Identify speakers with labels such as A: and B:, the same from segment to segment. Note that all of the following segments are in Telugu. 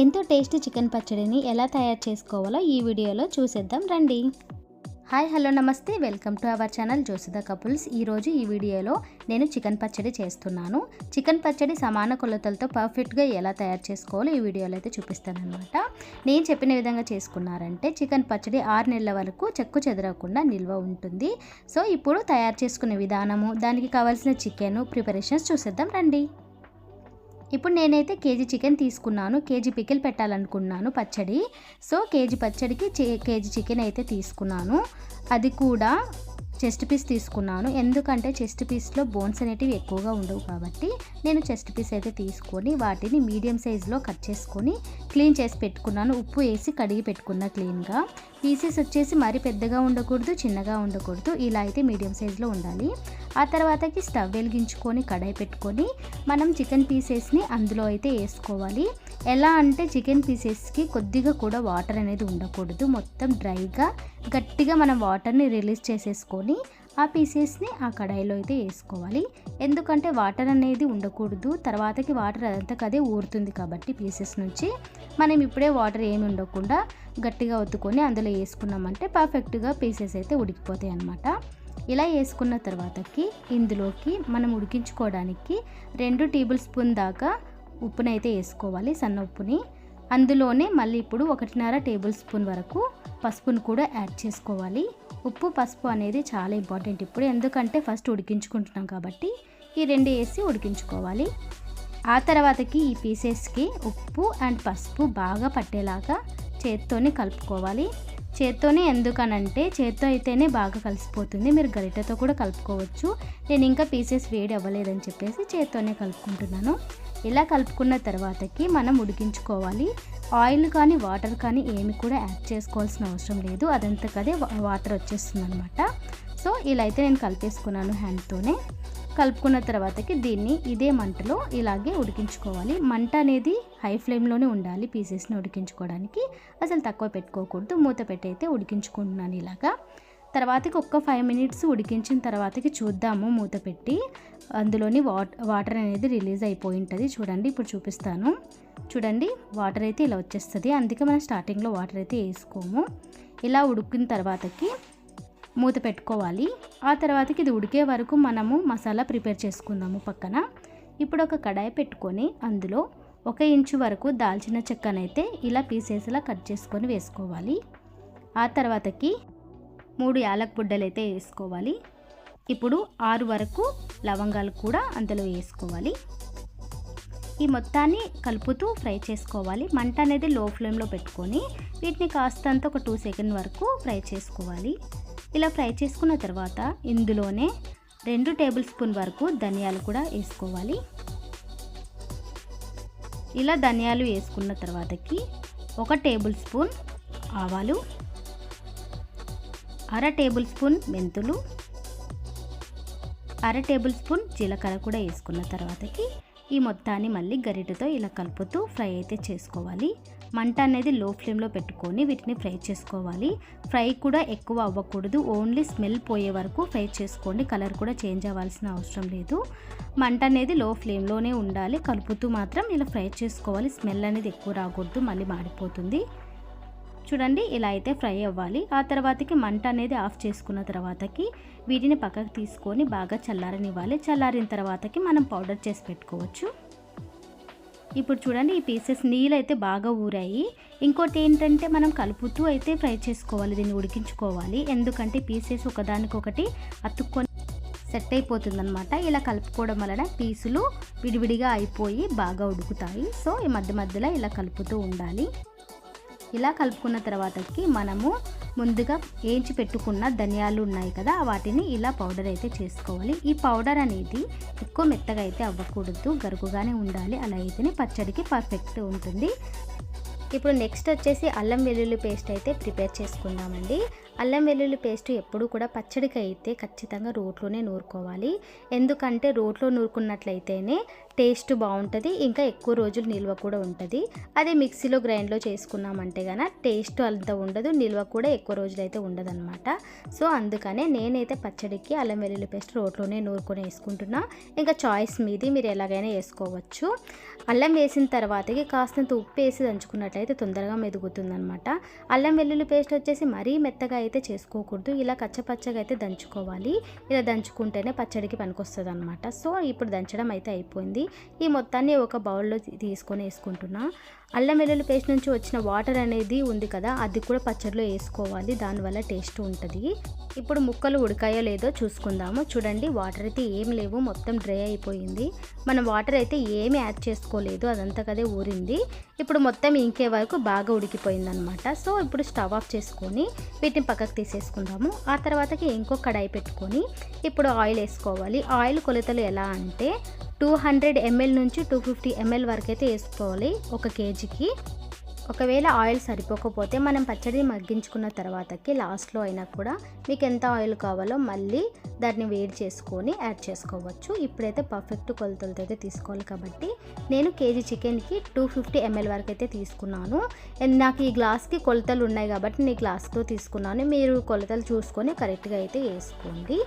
A: ఎంతో టేస్టీ చికెన్ పచ్చడిని ఎలా తయారు చేసుకోవాలో ఈ వీడియోలో చూసేద్దాం రండి. హాయ్ హలో నమస్తే. వెల్కమ్ టు అవర్ ఛానల్ జోసుద కపుల్స్. ఈరోజు ఈ వీడియోలో నేను చికెన్ పచ్చడి చేస్తున్నాను. చికెన్ పచ్చడి సమాన కొలతలతో పర్ఫెక్ట్గా ఎలా తయారు చేసుకోవాలో ఈ వీడియోలో అయితే చూపిస్తానమాట నేను చెప్పిన విధంగా చేసుకున్నారంటే చికెన్ పచ్చడి ఆరు నెలల వరకు చెక్కు చెదరకుండా నిల్వ ఉంటుంది. సో ఇప్పుడు తయారు చేసుకునే విధానము దానికి కావాల్సిన చికెన్ ప్రిపరేషన్స్ చూసేద్దాం రండి. ఇప్పుడు నేనైతే కేజీ చికెన్ తీసుకున్నాను. కేజీ పికిల్ పెట్టాలనుకున్నాను పచ్చడి. సో కేజీ పచ్చడికి కేజీ చికెన్ అయితే తీసుకున్నాను. అది కూడా చెస్ట్ పీస్ తీసుకున్నాను. ఎందుకంటే చెస్ట్ పీస్లో బోన్స్ అనేటివి ఎక్కువగా ఉండవు కాబట్టి నేను చెస్ట్ పీస్ అయితే తీసుకొని వాటిని మీడియం సైజులో కట్ చేసుకొని క్లీన్ చేసి పెట్టుకున్నాను. ఉప్పు వేసి కడిగి పెట్టుకున్నా క్లీన్గా. పీసెస్ వచ్చేసి మరీ పెద్దగా ఉండకూడదు చిన్నగా ఉండకూడదు. ఇలా అయితే మీడియం సైజులో ఉండాలి. ఆ తర్వాతకి స్టవ్ వెలిగించుకొని కడాయి పెట్టుకొని మనం చికెన్ పీసెస్ని అందులో అయితే వేసుకోవాలి. ఎలా అంటే చికెన్ పీసెస్కి కొద్దిగా కూడా వాటర్ అనేది ఉండకూడదు. మొత్తం డ్రైగా గట్టిగా మనం వాటర్ని రిలీజ్ చేసేసుకొని ఆ పీసెస్ని ఆ కడాయిలో అయితే వేసుకోవాలి. ఎందుకంటే వాటర్ అనేది ఉండకూడదు. తర్వాతకి వాటర్ అదంతా అదే ఊరుతుంది కాబట్టి పీసెస్ నుంచి. మనం ఇప్పుడే వాటర్ ఏమి ఉండకుండా గట్టిగా ఒత్తుకొని అందులో వేసుకున్నామంటే పర్ఫెక్ట్గా పీసెస్ అయితే ఉడికిపోతాయి అన్నమాట. ఇలా వేసుకున్న తర్వాతకి ఇందులోకి మనం ఉడికించుకోవడానికి రెండు టేబుల్ స్పూన్ దాకా ఉప్పునైతే వేసుకోవాలి సన్న ఉప్పుని. అందులోనే మళ్ళీ ఇప్పుడు ఒకటిన్నర టేబుల్ స్పూన్ వరకు పసుపును కూడా యాడ్ చేసుకోవాలి. ఉప్పు పసుపు అనేది చాలా ఇంపార్టెంట్ ఇప్పుడు. ఎందుకంటే ఫస్ట్ ఉడికించుకుంటున్నాం కాబట్టి ఈ రెండు వేసి ఉడికించుకోవాలి. ఆ తర్వాతకి ఈ పీసెస్కి ఉప్పు అండ్ పసుపు బాగా పట్టేలాగా చేత్తోనే కలుపుకోవాలి. చేత్తోనే ఎందుకనంటే చేత్తో అయితేనే బాగా కలిసిపోతుంది. మీరు గరిటెతో కూడా కలుపుకోవచ్చు. నేను ఇంకా పీసెస్ వేడి అవ్వలేదని చెప్పేసి చేత్తోనే కలుపుకుంటున్నాను. ఇలా కలుపుకున్న తర్వాతకి మనం ఉడికించుకోవాలి. ఆయిల్ కానీ వాటర్ కానీ ఏమి కూడా యాడ్ చేసుకోవాల్సిన అవసరం లేదు. అదంతకదే వాటర్ వచ్చేస్తుంది అనమాట సో ఇలా అయితే నేను కలిపేసుకున్నాను హ్యాండ్తోనే. కలుపుకున్న తర్వాతకి దీన్ని ఇదే మంటలో ఇలాగే ఉడికించుకోవాలి. మంట అనేది హై ఫ్లేమ్లోనే ఉండాలి పీసెస్ని ఉడికించుకోవడానికి. అసలు తక్కువ పెట్టుకోకూడదు. మూత పెట్టి అయితే ఉడికించుకుంటున్నాను ఇలాగా. తర్వాతకి ఒక్క ఫైవ్ మినిట్స్ ఉడికించిన తర్వాతకి చూద్దాము మూత పెట్టి. అందులోని వాట్ వాటర్ అనేది రిలీజ్ అయిపోయి ఉంటుంది చూడండి ఇప్పుడు చూపిస్తాను. చూడండి వాటర్ అయితే ఇలా వచ్చేస్తుంది. అందుకే మనం స్టార్టింగ్లో వాటర్ అయితే వేసుకోము. ఇలా ఉడికిన తర్వాతకి మూత పెట్టుకోవాలి. ఆ తర్వాతకి ఇది ఉడికే వరకు మనము మసాలా ప్రిపేర్ చేసుకుందాము పక్కన. ఇప్పుడు ఒక కడాయి పెట్టుకొని అందులో ఒక ఇంచు వరకు దాల్చిన చెక్కనైతే ఇలా పీసెస్లా కట్ చేసుకొని వేసుకోవాలి. ఆ తర్వాతకి మూడు యాలక్ బుడ్డలు అయితే వేసుకోవాలి. ఇప్పుడు ఆరు వరకు లవంగాలు కూడా అందులో వేసుకోవాలి. ఈ మొత్తాన్ని కలుపుతూ ఫ్రై చేసుకోవాలి. మంట అనేది లో ఫ్లేమ్లో పెట్టుకొని వీటిని కాస్తంత ఒక టూ సెకండ్ వరకు ఫ్రై చేసుకోవాలి. ఇలా ఫ్రై చేసుకున్న తర్వాత ఇందులోనే రెండు టేబుల్ స్పూన్ వరకు ధనియాలు కూడా వేసుకోవాలి. ఇలా ధనియాలు వేసుకున్న తర్వాతకి ఒక టేబుల్ స్పూన్ ఆవాలు అర టేబుల్ స్పూన్ మెంతులు అర టేబుల్ స్పూన్ జీలకర్ర కూడా వేసుకున్న తర్వాతకి ఈ మొత్తాన్ని మళ్ళీ గరిటెతో ఇలా కలుపుతూ ఫ్రై అయితే చేసుకోవాలి. మంట అనేది లో ఫ్లేమ్లో పెట్టుకొని వీటిని ఫ్రై చేసుకోవాలి. ఫ్రై కూడా ఎక్కువ అవ్వకూడదు. ఓన్లీ స్మెల్ పోయే వరకు ఫ్రై చేసుకోండి. కలర్ కూడా చేంజ్ అవ్వాల్సిన అవసరం లేదు. మంట అనేది లో ఫ్లేమ్లోనే ఉండాలి. కలుపుతూ మాత్రం ఇలా ఫ్రై చేసుకోవాలి. స్మెల్ అనేది ఎక్కువ రాకూడదు. మళ్ళీ మాడిపోతుంది. చూడండి ఇలా అయితే ఫ్రై అవ్వాలి. ఆ తర్వాతకి మంట అనేది ఆఫ్ చేసుకున్న తర్వాతకి వీటిని పక్కకు తీసుకొని బాగా చల్లారనివ్వాలి. చల్లారిన తర్వాతకి మనం పౌడర్ చేసి పెట్టుకోవచ్చు. ఇప్పుడు చూడండి ఈ పీసెస్ నీళ్ళు అయితే బాగా ఊరాయి. ఇంకోటి ఏంటంటే మనం కలుపుతూ అయితే ఫ్రై చేసుకోవాలి దీన్ని ఉడికించుకోవాలి. ఎందుకంటే పీసెస్ ఒకదానికొకటి అతుక్కొని సెట్ అయిపోతుందనమాట ఇలా కలుపుకోవడం వలన పీసులు విడివిడిగా అయిపోయి బాగా ఉడుకుతాయి. సో ఈ మధ్య మధ్యలో ఇలా కలుపుతూ ఉండాలి. ఇలా కలుపుకున్న తర్వాతకి మనము ముందుగా వేయించి పెట్టుకున్న ధనియాలు ఉన్నాయి కదా వాటిని ఇలా పౌడర్ అయితే చేసుకోవాలి. ఈ పౌడర్ అనేది ఎక్కువ మెత్తగా అయితే అవ్వకూడదు గరుకుగానే ఉండాలి. అలా అయితేనే పచ్చడికి పర్ఫెక్ట్ ఉంటుంది. ఇప్పుడు నెక్స్ట్ వచ్చేసి అల్లం వెల్లుల్లి పేస్ట్ అయితే ప్రిపేర్ చేసుకుందామండి. అల్లం వెల్లుల్లి పేస్ట్ ఎప్పుడు కూడా పచ్చడికి అయితే ఖచ్చితంగా రోట్లోనే నూరుకోవాలి. ఎందుకంటే రోట్లో నూరుకున్నట్లయితేనే టేస్ట్ బాగుంటుంది ఇంకా ఎక్కువ రోజులు నిల్వ కూడా ఉంటుంది. అదే మిక్సీలో గ్రైండ్లో చేసుకున్నామంటే కనుక టేస్ట్ అంత ఉండదు నిల్వ కూడా ఎక్కువ రోజులు అయితే ఉండదన్నమాట. సో అందుకనే నేనైతే పచ్చడికి అల్లం వెల్లుల్లి పేస్ట్ రోట్లోనే నూరుకొని వేసుకుంటున్నా. ఇంకా చాయిస్ మీది మీరు ఎలాగైనా వేసుకోవచ్చు. అల్లం వేసిన తర్వాతకి కాస్తంత ఉప్పు వేసి దంచుకున్నట్లయితే తొందరగా మెదుగుతుందనమాట అల్లం వెల్లుల్లి పేస్ట్ వచ్చేసి మరీ మెత్తగా అయితే చేసుకోకూడదు. ఇలా కచ్చపచ్చగా అయితే దంచుకోవాలి. ఇలా దంచుకుంటేనే పచ్చడికి పనికొస్తుంది అనమాట సో ఇప్పుడు దంచడం అయితే అయిపోయింది. ఈ మొత్తాన్ని ఒక బౌల్లో తీసుకొని వేసుకుంటున్నా. అల్లం వెల్లుల్లి పేస్ట్ నుంచి వచ్చిన వాటర్ అనేది ఉంది కదా అది కూడా పచ్చడిలో వేసుకోవాలి. దానివల్ల టేస్ట్ ఉంటుంది. ఇప్పుడు ముక్కలు ఉడకాయో లేదో చూసుకుందాము. చూడండి వాటర్ అయితే ఏం లేవు మొత్తం డ్రై అయిపోయింది. మనం వాటర్ అయితే ఏమీ యాడ్ చేసుకోలేదు అదంతా కదే ఊరింది. ఇప్పుడు మొత్తం ఇంకే వరకు బాగా ఉడికిపోయిందనమాట సో ఇప్పుడు స్టవ్ ఆఫ్ చేసుకొని వీటిని పక్కకు తీసేసుకుందాము. ఆ తర్వాతకి ఇంకో కడాయి పెట్టుకొని ఇప్పుడు ఆయిల్ వేసుకోవాలి. ఆయిల్ కొలతలు ఎలా అంటే టూ హండ్రెడ్ ఎంఎల్ నుంచి టూ ఫిఫ్టీ ఎంఎల్ వరకు అయితే వేసుకోవాలి ఒక కేజీకి. ఒకవేళ ఆయిల్ సరిపోకపోతే మనం పచ్చడి మగ్గించుకున్న తర్వాతకి లాస్ట్లో అయినా కూడా మీకు ఎంత ఆయిల్ కావాలో మళ్ళీ దాన్ని వేడి చేసుకొని యాడ్ చేసుకోవచ్చు. ఇప్పుడైతే పర్ఫెక్ట్ కొలతలతో అయితే తీసుకోవాలి కాబట్టి నేను కేజీ చికెన్కి టూ ఫిఫ్టీ ఎంఎల్ వరకు అయితే తీసుకున్నాను నాకు ఈ గ్లాస్కి కొలతలు ఉన్నాయి కాబట్టి నేను గ్లాస్తో తీసుకున్నాను. మీరు కొలతలు చూసుకొని కరెక్ట్గా అయితే వేసుకోండి.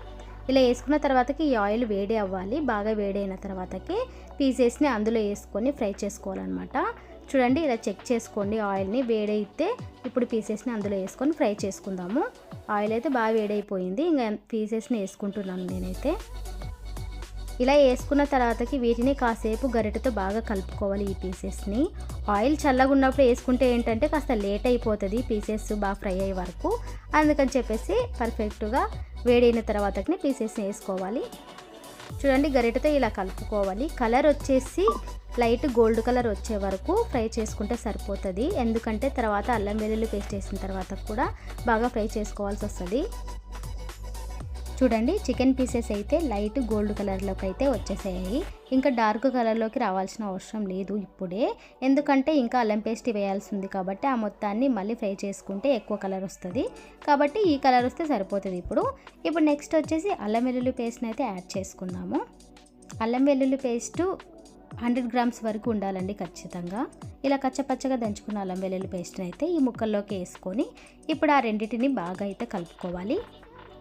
A: ఇలా వేసుకున్న తర్వాతకి ఈ ఆయిల్ వేడి అవ్వాలి. బాగా వేడి అయిన తర్వాతకి పీసెస్ని అందులో వేసుకొని ఫ్రై చేసుకోవాలన్నమాట. చూడండి ఇలా చెక్ చేసుకోండి ఆయిల్ని. వేడైతే ఇప్పుడు పీసెస్ని అందులో వేసుకొని ఫ్రై చేసుకుందాము. ఆయిల్ అయితే బాగా వేడైపోయింది. ఇంకా పీసెస్ని వేసుకుంటున్నాను నేనైతే. ఇలా వేసుకున్న తర్వాతకి వీటిని కాసేపు గరిటతో బాగా కలుపుకోవాలి ఈ పీసెస్ని. ఆయిల్ చల్లగా ఉన్నప్పుడు వేసుకుంటే ఏంటంటే కాస్త లేట్ అయిపోతుంది పీసెస్ బాగా ఫ్రై అయ్యే వరకు. అందుకని చెప్పేసి పర్ఫెక్ట్గా వేడైన తర్వాతకి పీసెస్ని వేసుకోవాలి. చూడండి గరిటతో ఇలా కలుపుకోవాలి. కలర్ వచ్చేసి లైట్ గోల్డ్ కలర్ వచ్చే వరకు ఫ్రై చేసుకుంటే సరిపోతుంది. ఎందుకంటే తర్వాత అల్లం వెల్లుల్లి పేస్ట్ వేసిన తర్వాత కూడా బాగా ఫ్రై చేసుకోవాల్సి వస్తుంది. చూడండి చికెన్ పీసెస్ అయితే లైట్ గోల్డ్ కలర్లోకి అయితే వచ్చేసాయి. ఇంకా డార్క్ కలర్లోకి రావాల్సిన అవసరం లేదు ఇప్పుడే. ఎందుకంటే ఇంకా అల్లం పేస్ట్ వేయాల్సి ఉంది కాబట్టి ఆ మొత్తాన్ని మళ్ళీ ఫ్రై చేసుకుంటే ఎక్కువ కలర్ వస్తుంది. కాబట్టి ఈ కలర్ వస్తే సరిపోతుంది ఇప్పుడు. ఇప్పుడు నెక్స్ట్ వచ్చేసి అల్లం వెల్లుల్లి పేస్ట్ని అయితే యాడ్ చేసుకుందాము. అల్లం వెల్లుల్లి పేస్టు హండ్రెడ్ గ్రామ్స్ వరకు ఉండాలండి ఖచ్చితంగా. ఇలా కచ్చపచ్చగా దంచుకున్న అల్లం వెల్లుల్లి పేస్ట్ని అయితే ఈ ముక్కల్లోకి వేసుకొని ఇప్పుడు ఆ రెండింటిని బాగా అయితే కలుపుకోవాలి.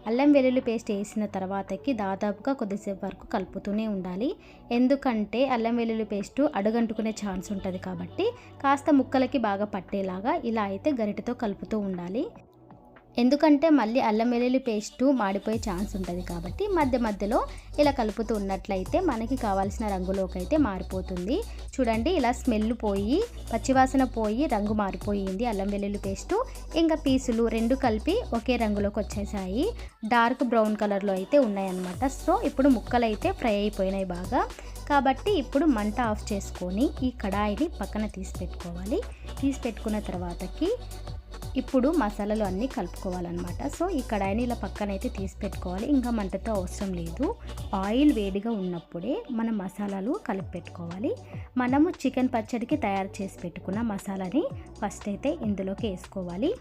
A: అల్లం వెల్లుల్లి పేస్ట్ వేసిన తర్వాతకి దాదాపుగా కొద్దిసేపు వరకు కలుపుతూనే ఉండాలి. ఎందుకంటే అల్లం వెల్లుల్లి పేస్ట్ అడుగంటుకునే ఛాన్స్ ఉంటుంది కాబట్టి కాస్త ముక్కలకి బాగా పట్టేలాగా ఇలా అయితే గరిటతో కలుపుతూ ఉండాలి. ఎందుకంటే మళ్ళీ అల్లం వెల్లుల్లి పేస్ట్ మాడిపోయే ఛాన్స్ ఉంటుంది కాబట్టి మధ్య మధ్యలో ఇలా కలుపుతూ ఉన్నట్లయితే మనకి కావాల్సిన రంగులోకి అయితే మారిపోతుంది. చూడండి ఇలా స్మెల్ పోయి పచ్చివాసన పోయి రంగు మారిపోయింది అల్లం వెల్లుల్లి పేస్టు. ఇంకా పీసులు రెండు కలిపి ఒకే రంగులోకి వచ్చేసాయి. డార్క్ బ్రౌన్ కలర్లో అయితే ఉన్నాయన్నమాట. సో ఇప్పుడు ముక్కలు అయితే ఫ్రై అయిపోయినాయి బాగా. కాబట్టి ఇప్పుడు మంట ఆఫ్ చేసుకొని ఈ కడాయిని పక్కన తీసి పెట్టుకోవాలి. తీసి పెట్టుకున్న తర్వాతకి ఇప్పుడు మసాలాలు అన్నీ కలుపుకోవాలన్నమాట. సో ఈ కడాయిని ఇలా పక్కన అయితే తీసి పెట్టుకోవాలి. ఇంకా మంటతో అవసరం లేదు. ఆయిల్ వేడిగా ఉన్నప్పుడే మనం మసాలాలు కలిపి పెట్టుకోవాలి. మనము చికెన్ పచ్చడికి తయారు చేసి పెట్టుకున్న మసాలాని ఫస్ట్ అయితే ఇందులోకి వేసుకోవాలి.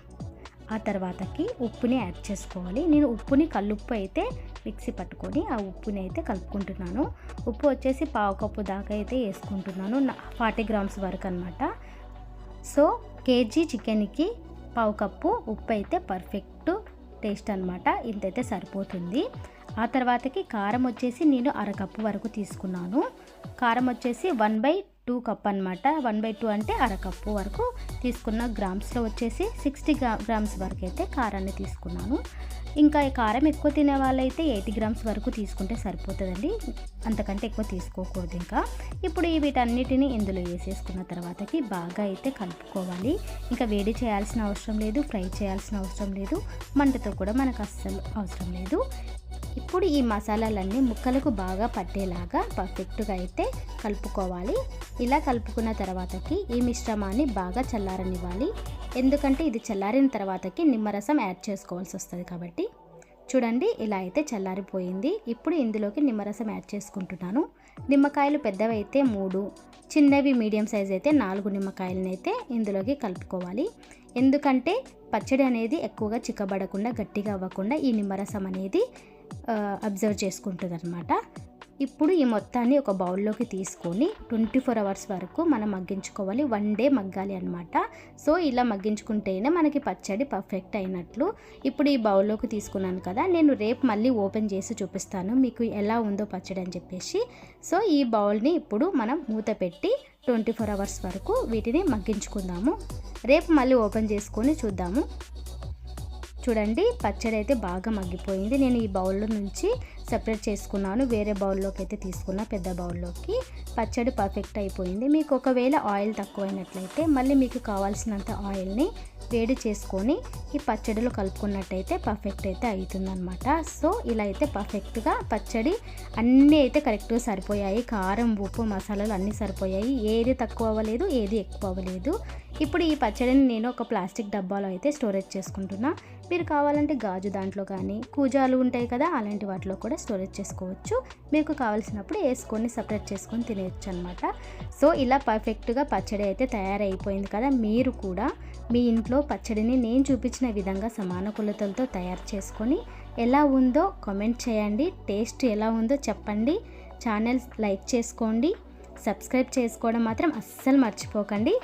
A: ఆ తర్వాతకి ఉప్పుని యాడ్ చేసుకోవాలి. నేను ఉప్పుని కల్లుప్పు అయితే మిక్సీ పట్టుకొని ఆ ఉప్పుని అయితే కలుపుకుంటున్నాను. ఉప్పు వచ్చేసి పావు కప్పు దాకా అయితే వేసుకుంటున్నాను. ఫార్టీ గ్రామ్స్ వరకు అనమాట సో కేజీ చికెన్కి పావు కప్పు ఉప్పు అయితే పర్ఫెక్ట్ టేస్ట్ అనమాట ఇంతైతే సరిపోతుంది. ఆ తర్వాతకి కారం వచ్చేసి నేను అరకప్పు వరకు తీసుకున్నాను. కారం వచ్చేసి వన్ బై టూ కప్ అనమాట వన్ బై టూ అంటే అరకప్పు వరకు తీసుకున్న గ్రామ్స్లో వచ్చేసి సిక్స్టీ గ్రా గ్రామ్స్ వరకు అయితే కారాన్ని తీసుకున్నాను. ఇంకా కారం ఎక్కువ తినే వాళ్ళైతే ఎయిటీ గ్రామ్స్ వరకు తీసుకుంటే సరిపోతుందండి. అంతకంటే ఎక్కువ తీసుకోకూడదు ఇంకా. ఇప్పుడు వీటన్నిటిని ఇందులో వేసేసుకున్న తర్వాతకి బాగా అయితే కలుపుకోవాలి. ఇంకా వేడి చేయాల్సిన అవసరం లేదు ఫ్రై చేయాల్సిన అవసరం లేదు. మంటతో కూడా మనకు అస్సలు అవసరం లేదు. ఇప్పుడు ఈ మసాలాలన్నీ ముక్కలకు బాగా పట్టేలాగా పర్ఫెక్ట్గా అయితే కలుపుకోవాలి. ఇలా కలుపుకున్న తర్వాతకి ఈ మిశ్రమాన్ని బాగా చల్లారనివ్వాలి. ఎందుకంటే ఇది చల్లారిన తర్వాతకి నిమ్మరసం యాడ్ చేసుకోవాల్సి వస్తుంది కాబట్టి. చూడండి ఇలా అయితే చల్లారిపోయింది. ఇప్పుడు ఇందులోకి నిమ్మరసం యాడ్ చేసుకుంటున్నాను. నిమ్మకాయలు పెద్దవైతే మూడు చిన్నవి మీడియం సైజ్ అయితే నాలుగు నిమ్మకాయలని అయితే ఇందులోకి కలుపుకోవాలి. ఎందుకంటే పచ్చడి అనేది ఎక్కువగా చిక్కబడకుండా గట్టిగా అవ్వకుండా ఈ నిమ్మరసం అనేది అబ్జర్వ్ చేసుకుంటుంది అనమాట ఇప్పుడు ఈ మొత్తాన్ని ఒక బౌల్లోకి తీసుకొని ట్వంటీ ఫోర్ అవర్స్ వరకు మనం మగ్గించుకోవాలి. వన్ డే మగ్గాలి అనమాట సో ఇలా మగ్గించుకుంటేనే మనకి పచ్చడి పర్ఫెక్ట్ అయినట్లు. ఇప్పుడు ఈ బౌల్లోకి తీసుకున్నాను కదా నేను రేపు మళ్ళీ ఓపెన్ చేసి చూపిస్తాను మీకు ఎలా ఉందో పచ్చడి అని చెప్పేసి. సో ఈ బౌల్ని ఇప్పుడు మనం మూత పెట్టి ట్వంటీ ఫోర్ అవర్స్ వరకు వీటిని మగ్గించుకుందాము. రేపు మళ్ళీ ఓపెన్ చేసుకొని చూద్దాము. చూడండి పచ్చడి అయితే బాగా మగ్గిపోయింది. నేను ఈ బౌల్లో నుంచి సెపరేట్ చేసుకున్నాను. వేరే బౌల్లోకి అయితే తీసుకున్నా పెద్ద బౌల్లోకి పచ్చడి పర్ఫెక్ట్ అయిపోయింది. మీకు ఒకవేళ ఆయిల్ తక్కువైనట్లయితే మళ్ళీ మీకు కావాల్సినంత ఆయిల్ని వేడి చేసుకొని ఈ పచ్చడిలో కలుపుకున్నట్టయితే పర్ఫెక్ట్ అయితే అవుతుందనమాట సో ఇలా అయితే పర్ఫెక్ట్గా పచ్చడి అన్నీ అయితే కరెక్ట్గా సరిపోయాయి. కారం ఉప్పు మసాలాలు అన్నీ సరిపోయాయి. ఏది తక్కువ అవ్వలేదు ఏది ఎక్కువ అవ్వలేదు. ఇప్పుడు ఈ పచ్చడిని నేను ఒక ప్లాస్టిక్ డబ్బాలో అయితే స్టోరేజ్ చేసుకుంటున్నా. మీరు కావాలంటే గాజు దాంట్లో కానీ కూజాలు ఉంటాయి కదా అలాంటి వాటిలో కూడా స్టోరేజ్ చేసుకోవచ్చు. మీకు కావాల్సినప్పుడు వేసుకొని సపరేట్ చేసుకొని తినేయచ్చు అనమాట సో ఇలా పర్ఫెక్ట్గా పచ్చడి అయితే తయారైపోయింది కదా మీరు కూడా మీ ఇంట్లో పచ్చడిని నేను చూపించిన విధంగా సమాన కొలతలతో తయారు చేసుకొని ఎలా ఉందో కామెంట్ చేయండి. టేస్ట్ ఎలా ఉందో చెప్పండి. ఛానల్ లైక్ చేసుకోండి. సబ్స్క్రైబ్ చేసుకోవడం మాత్రం అస్సలు మర్చిపోకండి.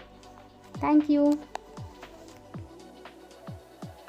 A: Thank you.